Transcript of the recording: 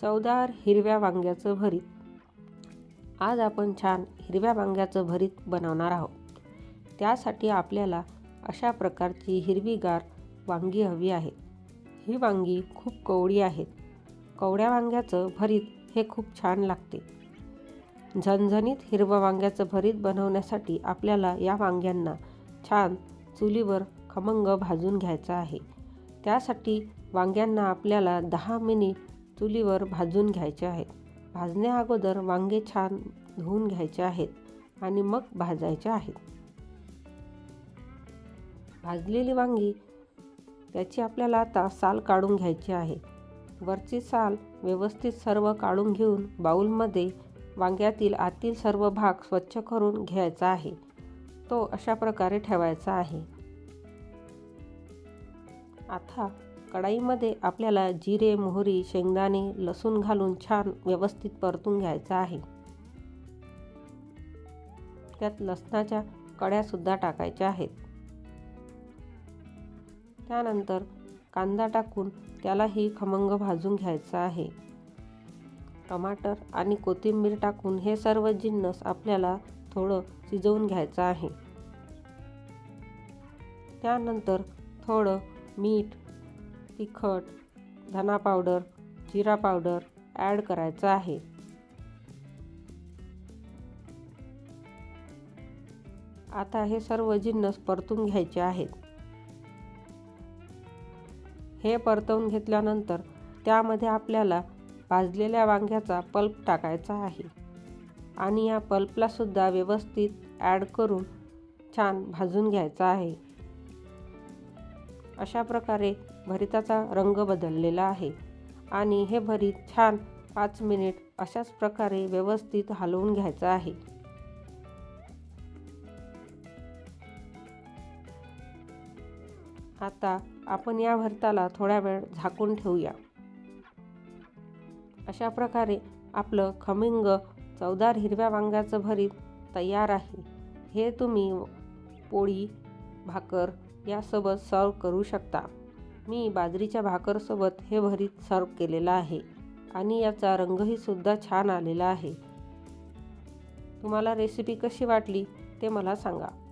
चवदार हिरव्या वांग्याचं भरीत. आज आपण छान हिरव्या वांग्याचं भरीत बनवणार आहोत. त्यासाठी आपल्याला अशा प्रकारची हिरवीगार वांगी हवी आहे. ही वांगी खूप कवडी आहेत कवड्या वांग्याचं भरीत हे खूप छान लागते. झणझणीत हिरवं वांग्याचं भरीत बनवण्यासाठी आपल्याला या वांग्यांना छान चुलीवर खमंग भाजून घ्यायचं आहे. त्यासाठी वांग्यांना आपल्याला दहा मिनिट चुलीवर भाजून घ्यायचे आहेत. भाजण्या अगोदर वांगे छान धुवून घ्यायचे आहेत आणि मग भाजायचे आहेत. भाजलेली वांगी त्याची आपल्याला आता साल काढून घ्यायची आहे. वरची साल व्यवस्थित सर्व काढून घेऊन बाऊलमध्ये वांग्यातील आतील सर्व भाग स्वच्छ करून घ्यायचा आहे. तो अशा प्रकारे ठेवायचा आहे. आता कढाईमध्ये आपल्याला जिरे मोहरी शेंगदाणे लसूण घालून छान व्यवस्थित परतून घ्यायचं आहे. त्यात लसणाच्या कड्यासुद्धा टाकायच्या आहेत. त्यानंतर कांदा टाकून त्यालाही खमंग भाजून घ्यायचा आहे. टमाटर आणि कोथिंबीर टाकून हे सर्व जिन्नस आपल्याला थोडं शिजवून घ्यायचं आहे. त्यानंतर थोडं मीठ तिखट धना पावडर जिरा पावडर ॲड करायचं आहे. आता हे सर्व जिन्नस परतून घ्यायचे आहेत. हे परतवून घेतल्यानंतर त्यामध्ये आपल्याला भाजलेल्या वांग्याचा पल्प टाकायचा आहे आणि या पल्पलासुद्धा व्यवस्थित ॲड करून छान भाजून घ्यायचा आहे. अशा प्रकारे भरिताचा रंग बदललेला आहे. आणि हे भरीत छान पाच मिनिट अशाच प्रकारे व्यवस्थित हलवून घ्यायचं आहे. आता आपण या भरताला थोड्या वेळ झाकून ठेवूया. अशा प्रकारे आपलं खमिंग चवदार हिरव्या वांग्याचं भरीत तयार आहे. हे तुम्ही पोळी भाकर यासोबत सर्व करू शकता. मी बाजरीच्या भाकरसोबत हे भरीत सर्व केलेलं आहे आणि याचा रंगही सुद्धा छान आलेला आहे. तुम्हाला रेसिपी कशी वाटली ते मला सांगा.